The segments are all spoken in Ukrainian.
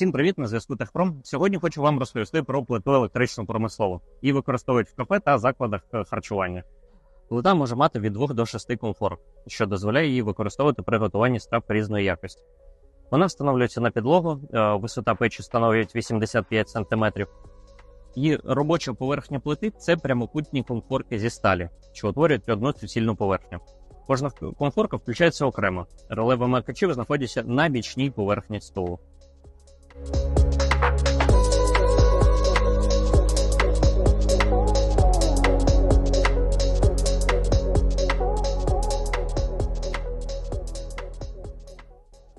Всім привіт, на зв'язку Техпром. Сьогодні хочу вам розповісти про плиту електричну промислову. Її використовують в кафе та закладах е, харчування. Плита може мати від 2 до 6 комфор, що дозволяє її використовувати при готуванні страв різної якості. Вона встановлюється на підлогу, е, висота печі становить 85 см. Її робоча поверхня плити це прямокутні комфорки зі сталі, що утворюють одну суцільну поверхню. Кожна комфорка включається окремо. Реле вимикачів знаходяться на бічній поверхні столу.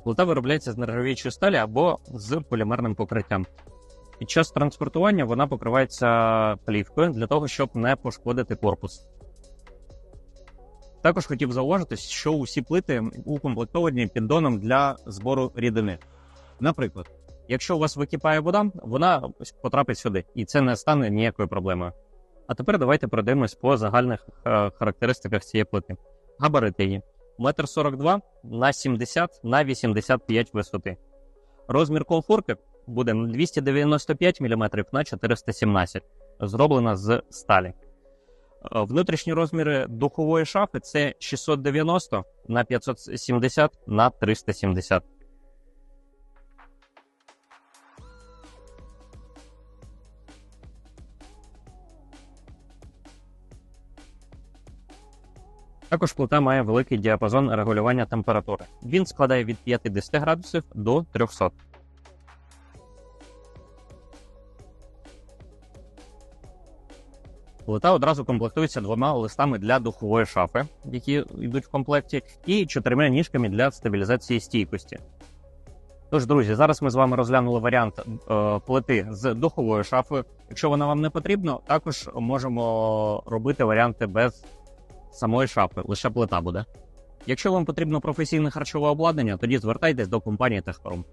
Плита виробляється з нержавіючої сталі або з полімерним покриттям. Під час транспортування вона покривається плівкою для того, щоб не пошкодити корпус. Також хотів зауважити, що усі плити укомплектовані піддоном для збору рідини. Наприклад, якщо у вас википає вода, вона потрапить сюди, і це не стане ніякою проблемою. А тепер давайте пройдемось по загальних е, характеристиках цієї плити. Габарити її. 1,42 м на 70 на 85 висоти. Розмір комфорки буде 295 мм на 417 зроблена з сталі. Е, Внутрішні розміри духової шафи це 690 на 570 на 370. Також плита має великий діапазон регулювання температури. Він складає від 50 градусів до 300. Плита одразу комплектується двома листами для духової шафи, які йдуть в комплекті, і чотирма ніжками для стабілізації стійкості. Тож, друзі, зараз ми з вами розглянули варіант е, плити з духовою шафою. Якщо вона вам не потрібна, також можемо робити варіанти без самої шафи, лише плита буде. Якщо вам потрібно професійне харчове обладнання, тоді звертайтесь до компанії Техпром.